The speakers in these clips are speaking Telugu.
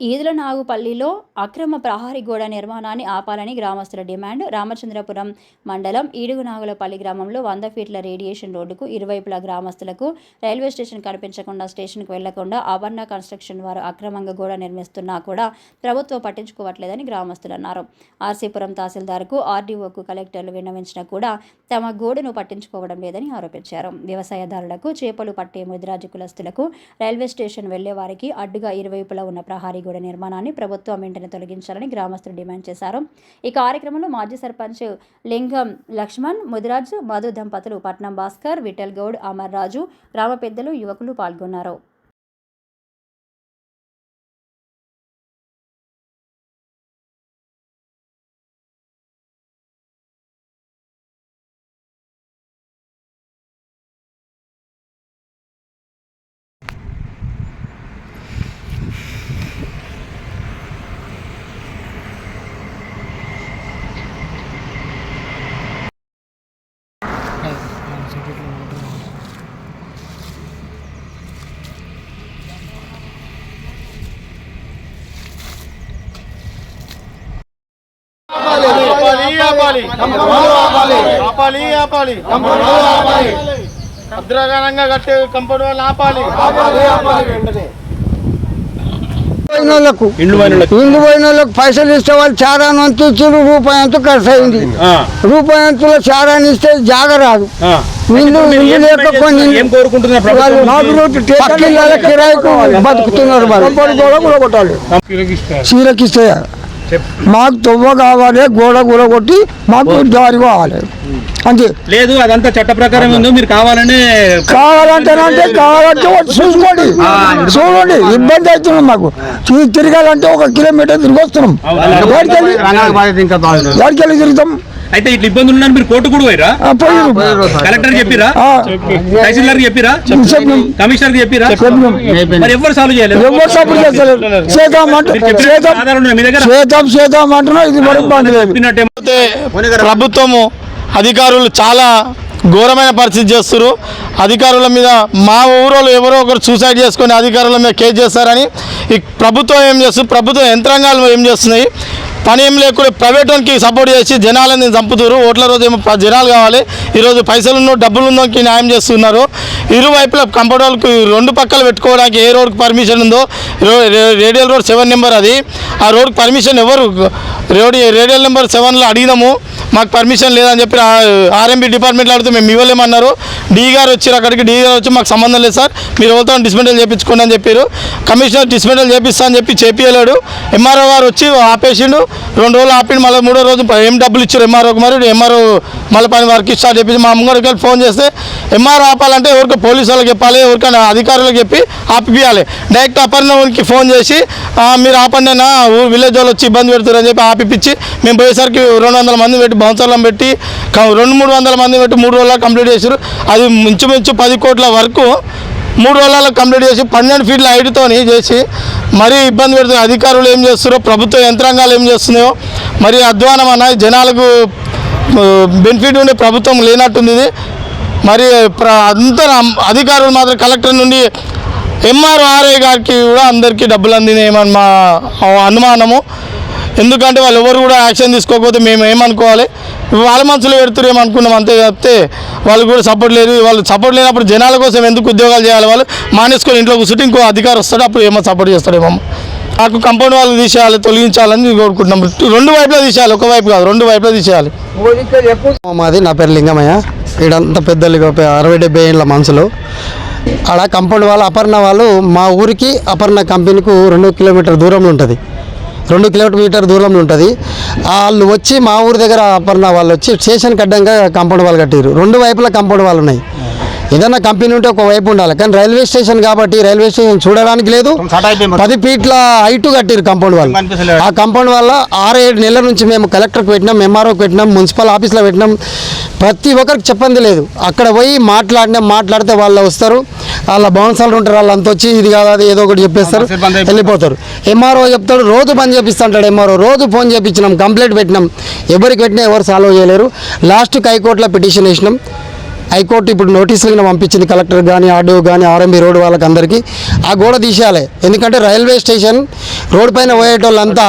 ఈదులనాగుపల్లిలో అక్రమ ప్రహరీ గోడ నిర్మాణాన్ని ఆపాలని గ్రామస్తుల డిమాండ్. రామచంద్రపురం మండలం ఈడుగునాగులపల్లి గ్రామంలో వంద ఫీట్ల రేడియేషన్ రోడ్డుకు ఇరువైపులా గ్రామస్తులకు రైల్వే స్టేషన్ కనిపించకుండా స్టేషన్కు వెళ్ళకుండా అపర్ణ కన్స్ట్రక్షన్ వారు అక్రమంగా గోడ నిర్మిస్తున్నా కూడా ప్రభుత్వం పట్టించుకోవట్లేదని గ్రామస్తులు అన్నారు. ఆర్సీపురం తహసీల్దార్కు ఆర్డీఓకు కలెక్టర్లు విన్నవించినా కూడా తమ గోడును పట్టించుకోవడం లేదని ఆరోపించారు. వ్యవసాయదారులకు చేపలు పట్టే ముదిరాజు కులస్తులకు రైల్వే స్టేషన్ వెళ్ళే వారికి అడ్డుగా ఇరువైపులా ఉన్న ప్రహారీ గోడ నిర్మాణాన్ని ప్రభుత్వం వెంటనే తొలగించాలని గ్రామస్తులు డిమాండ్ చేశారు. ఈ కార్యక్రమంలో మాజీ సర్పంచ్ లింగం లక్ష్మణ్ ముదిరాజు మధు దంపతులు పట్నం భాస్కర్ విఠల్ గౌడ్ అమర్ రాజు గ్రామ పెద్దలు యువకులు పాల్గొన్నారు. ఆపాలి. ఆపాలి. ఆపాలి ఆపాలి. భద్రగానంగా కట్టే కంపౌండ్ వాళ్ళు ఆపాలి. పోయిన వాళ్ళకు ఇండ్లు పోయిన వాళ్ళకు పైసలు ఇస్తే వాళ్ళు చారాన్ని అంత ఇచ్చారు రూపాయి అంత ఖర్చు అయింది రూపాయి అంతలో చారాన్ని ఇస్తే జాగ రాదు. ఇల్లు లేక? కొన్ని కిరాయికు బతుకుతున్నారు చీరకిస్తే మాకు తొవ్వ కావాలి గోడ కూర కొట్టి మాకు దారి కావాలి. అంతే. లేదు అదంతా చట్ట ప్రకారం ఉందో. మీరు కావాలని కావాలంటే వచ్చి చూసుకోండి. చూడండి ఇబ్బంది అవుతుంది మాకు. తిరగాలంటే ఒక కిలోమీటర్ తిరిగి వస్తున్నాం. వాడికి వెళ్ళి వాడికి వెళ్ళి తిరుగుతాం? అయితే ఇట్లా ఇబ్బందులు ఉన్నారు మీరు కోర్టు కూడా పోయిరా. కలెక్టర్ చెప్పిరా? ఆ, తహసీల్దార్ చెప్పిరా. కమిషనర్ చెప్పిరా. మరి ఎవరు సాల్వ్ చేయలేదు? ఎవరు సపోర్ట్ చేద్దాం చేద్దాం అంటున్నా ఇది ప్రభుత్వము అధికారులు చాలా ఘోరమైన పరిస్థితి చేస్తారు. అధికారుల మీద మా ఊరోళ్ళు ఎవరో ఒకరు సూసైడ్ చేసుకొని అధికారుల మీద కేసు చేస్తారని ఈ ప్రభుత్వం ఏం చేస్తుంది ప్రభుత్వ యంత్రాంగాలు ఏం చేస్తున్నాయి? పని ఏం లేకుండా ప్రైవేట్ వానికి సపోర్ట్ చేసి జనాలని చంపుతున్నారు ఓట్ల రోజు ఏమో జనాలు కావాలి. ఈరోజు పైసలు ఉన్న డబ్బులు ఉన్నోకి న్యాయం చేస్తున్నారు. ఇరువైపుల కంపౌండ్ రెండు పక్కలు పెట్టుకోవడానికి ఏ రోడ్కి పర్మిషన్ ఉందో రేడియల్ రోడ్ సెవెన్ నెంబర్ అది. ఆ రోడ్కి పర్మిషన్ ఎవరు రోడ్ రేడియల్ నెంబర్ సెవెన్లో అడిగినాము. మాకు పర్మిషన్ లేదని చెప్పి ఆర్ఎంబి డిపార్ట్మెంట్లో అడిగితే మేము ఇవ్వలేమన్నారు. డి గారు వచ్చారు అక్కడికి డీ గారు వచ్చి మాకు సంబంధం లేదు సార్. మీరు ఎవరితో డిస్మెంటల్ చేయించుకోండి అని చెప్పారు. కమిషనర్ డిస్మెంటల్ చేపిస్తా అని చెప్పి చేపించలేడు ఎంఆర్ఓ గారు వచ్చి ఆపేసిండు. రెండు రోజులు ఆపి మళ్ళీ మూడో రోజు ఏం డబ్బులు ఇచ్చారు ఎంఆర్ఓకి మరి? ఎంఆర్ఓ మళ్ళీ పని వర్క్ స్టార్ట్ చెప్పి మా ముంగడికి వెళ్ళి ఫోన్ చేస్తే ఎంఆర్ఓ ఆపాలంటే ఎవరికి పోలీసు వాళ్ళకి చెప్పాలి ఎవరికైనా అధికారులకు చెప్పి ఆపిపియాలి. డైరెక్ట్ అపర్ణకి ఫోన్ చేసి మీరు ఆపండి అన్న విలేజ్ వాళ్ళు వచ్చి ఇబ్బంది పెడుతారని చెప్పి ఆపిపించి మేము పోయేసరికి రెండు వందల మంది పెట్టి బౌన్సర్లను పెట్టి రెండు మూడు వందల మంది పెట్టి మూడు రోజుల్లో కంప్లీట్ చేశారు అది మించుమించు పది కోట్ల వరకు మూడు రోజులలో కంప్లీట్ చేసి పన్నెండు ఫీట్ల హైట్తో చేసి మరీ ఇబ్బంది పెడుతున్న అధికారులు ఏం చేస్తున్నారో ప్రభుత్వ యంత్రాంగాలు ఏం చేస్తున్నాయో మరి అధ్వానం అన్న జనాలకు బెనిఫిట్ ఉండే ప్రభుత్వం లేనట్టుంది ఇది. మరి ప్ర అంతా అధికారులు మాత్రం కలెక్టర్ నుండి ఎంఆర్ఆర్ఐ గారికి కూడా అందరికీ డబ్బులు అందినాయమని మా అనుమానము. ఎందుకంటే వాళ్ళు ఎవరు కూడా యాక్షన్ తీసుకోకపోతే మేము ఏమనుకోవాలి? వాళ్ళ మనసులో పెడుతురు ఏమనుకున్నాం అంతే చెప్తే వాళ్ళు కూడా సపోర్ట్ లేదు. వాళ్ళు సపోర్ట్ లేనప్పుడు జనాల కోసం ఎందుకు ఉద్యోగాలు చేయాలి వాళ్ళు? మానేసుకొని ఇంట్లో కూర్చుంటే ఇంకో అధికారం వస్తాడు అప్పుడు ఏమో సపోర్ట్ చేస్తాడేమో నాకు కంపౌండ్ వాళ్ళు తీసేయాలి తొలగించాలని కోరుకుంటున్నాం. రెండు వైపులా తీసేయాలి ఒక వైపు కాదు రెండు వైపులా తీసేయాలి. మాది నా పేరు లింగమయ్య. ఇడంతా పెద్దలు అరవై డెబ్బై ఏళ్ళ మనుషులు ఆడ కంపౌండ్ వాళ్ళు అపర్ణ వాళ్ళు మా ఊరికి అపర్ణ కంపెనీకు రెండు కిలోమీటర్ దూరంలో ఉంటుంది. రెండు కిలోమీటర్ దూరంలో ఉంటుంది. వాళ్ళు వచ్చి మా ఊరి దగ్గర అపర్ణ వాళ్ళు వచ్చి స్టేషన్కి అడ్డంగా కాంపౌండ్ వాళ్ళు కట్టారు రెండు వైపులా కాంపౌండ్ వాళ్ళు ఉన్నాయి. ఏదైనా కంపెనీ ఉంటే ఒక వైపు ఉండాలి. కానీ రైల్వే స్టేషన్ కాబట్టి రైల్వే స్టేషన్ చూడడానికి లేదు. పది ఫీట్ల హైట్ కట్టారు కాంపౌండ్ వాళ్ళు. ఆ కాంపౌండ్ వల్ల ఆరు ఏడు నెలల నుంచి మేము కలెక్టర్కి పెట్టినాం ఎంఆర్ఓకి పెట్టినాం మున్సిపల్ ఆఫీస్లో పెట్టినాం. ప్రతి ఒక్కరికి చెప్పంది లేదు. అక్కడ పోయి మాట్లాడినాం మాట్లాడితే వాళ్ళు వస్తారు. వాళ్ళ బౌన్సర్లు ఉంటారు వాళ్ళంతా వచ్చి ఇది కాదు అది ఏదో ఒకటి చెప్పేస్తారు వెళ్ళిపోతారు. ఎంఆర్ఓ చెప్తాడు రోజు పని చేపిస్తుంటాడు ఎంఆర్ఓ. రోజు ఫోన్ చేపించినాం కంప్లైంట్ పెట్టినాం. ఎవరికి పెట్టినా ఎవరు సాల్వ్ చేయలేరు. లాస్ట్కి హైకోర్టులో పిటిషన్ వేసినాం. హైకోర్టు ఇప్పుడు నోటీసులు కింద పంపించింది కలెక్టర్ కానీ ఆర్డీఓ కానీ ఆర్ఎంబీ రోడ్ వాళ్ళకి అందరికీ ఆ గోడ తీసేయాలి. ఎందుకంటే రైల్వే స్టేషన్ రోడ్ పైన పోయేటోళ్ళంతా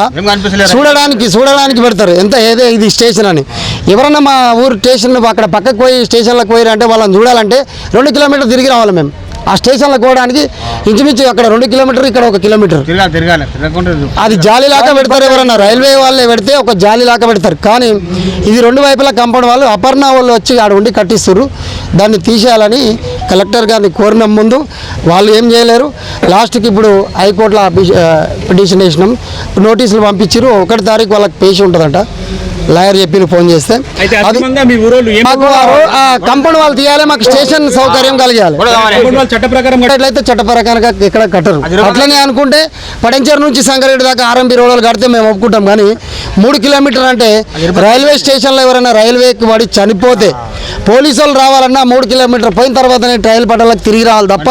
చూడడానికి చూడడానికి పెడతారు. ఎంత ఏదే ఇది స్టేషన్ అని. ఎవరన్నా మా ఊరు స్టేషన్ అక్కడ పక్కకు పోయి స్టేషన్లకు పోయారంటే వాళ్ళని చూడాలంటే రెండు కిలోమీటర్లు తిరిగి రావాలి మేము. ఆ స్టేషన్లకు పోవడానికి ఇంచుమించు అక్కడ రెండు కిలోమీటర్ ఇక్కడ ఒక కిలోమీటర్. అది జాలి లాగా పెడతారు ఎవరన్నా రైల్వే వాళ్ళే పెడితే ఒక జాలి లాగా పెడతారు. కానీ ఇది రెండు వైపులా కంపౌండ్ వాళ్ళు అపర్ణ వాళ్ళు వచ్చి ఆడ ఉండి కట్టిస్తారు దాన్ని తీసేయాలని కలెక్టర్ గారిని కోరిన ముందు వాళ్ళు ఏం చేయలేరు. లాస్ట్కి ఇప్పుడు హైకోర్టులో పిటిషన్ వేసినాం. నోటీసులు పంపించారు ఒకటి తారీఖు వాళ్ళకి పేషి ఉంటుందంట. లాయర్ చెప్పి ఫోన్ చేస్తే. మాకు కంపౌండ్ వాళ్ళు తీయాలి మాకు స్టేషన్ సౌకర్యం కలిగాలి. కాంపౌండ్ వాళ్ళు చట్ట ప్రకారం కట్టారు. కట్టట్లయితే చట్టపరకంగా ఇక్కడ కట్టరు. అట్లనే అనుకుంటే పడంచేరు నుంచి సంగారెడ్డి దాకా ఆర్ఎంపీ రోడ్లు కడితే మేము ఒప్పుకుంటాం కానీ మూడు కిలోమీటర్ అంటే రైల్వే స్టేషన్లో ఎవరైనా రైల్వేకి పడి చనిపోతే పోలీసు వాళ్ళు రావాలన్నా మూడు కిలోమీటర్ పోయిన తర్వాతనే ట్రైల్ పట్టాలకు తిరిగి రావాలి తప్ప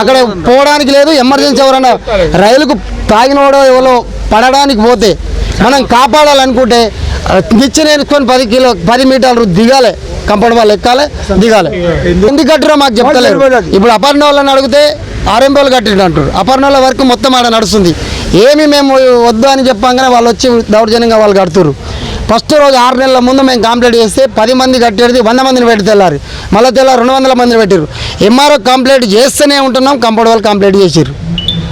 అక్కడ పోవడానికి లేదు. ఎమర్జెన్సీ ఎవరైనా రైలుకు తాగినోడో ఎవరో పడడానికి పోతే మనం కాపాడాలనుకుంటే వేసుకొని పది కిలో పది మీటర్లు దిగాలి. కంపౌండ్ వాళ్ళు ఎక్కాలి దిగాలి. ఎందుకు? కట్టిరో మాకు చెప్తలేరు ఇప్పుడు అపర్ణ వాళ్ళని అడిగితే ఆర్ఎంపీ వాళ్ళు కట్టిండు అంటారు. అపర్ణ వాళ్ళ వరకు మొత్తం ఆడ నడుస్తుంది. ఏమి మేము వద్దు అని చెప్పంగానే వాళ్ళు వచ్చి దౌర్జన్యంగా వాళ్ళు కడుతురు ఫస్ట్ రోజు ఆరు నెలల ముందు మేము కంప్లీట్ చేస్తే పది మంది కట్టేది వంద మందిని పెట్టి తెల్లారి. మళ్ళీ తెల్లారి రెండు వందల మందిని పెట్టారు ఎంఆర్ఓ కంప్లీట్ చేస్తూనే ఉంటున్నాం కంపౌండ్ వాళ్ళు కంప్లీట్ చేసారు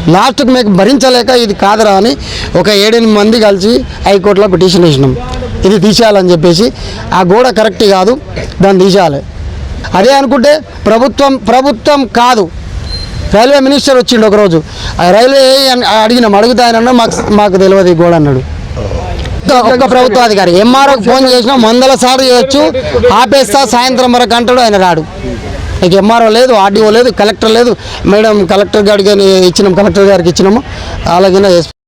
లాస్ట్కి మీకు భరించలేక ఇది కాదురా అని ఒక ఏడెనిమిది మంది కలిసి హైకోర్టులో పిటిషన్ వేసినాం. ఇది తీసేయాలని చెప్పేసి. ఆ గోడ కరెక్ట్ కాదు. దాన్ని తీసేయాలి. అదే అనుకుంటే ప్రభుత్వం ప్రభుత్వం కాదు. రైల్వే మినిస్టర్ వచ్చిండు ఒకరోజు. ఆ రైల్వే అడిగినాం. అడుగుతా ఆయన అన్నాడు, మాకు మాకు తెలియదు ఈ గోడ అన్నాడు. ఒక్క ప్రభుత్వాధికారి. ఎంఆర్ఓకి ఫోన్ చేసినా వందల సార్లు చేయొచ్చు. ఆపేస్తా సాయంత్రం వరకు అంటాడు ఆయన రాడు. ఇక ఎంఆర్ఓ లేదు ఆర్డీఓ లేదు కలెక్టర్ లేదు. మేడం కలెక్టర్ గారికి ఇచ్చినాం కలెక్టర్ గారికి ఇచ్చినాము. అలాగే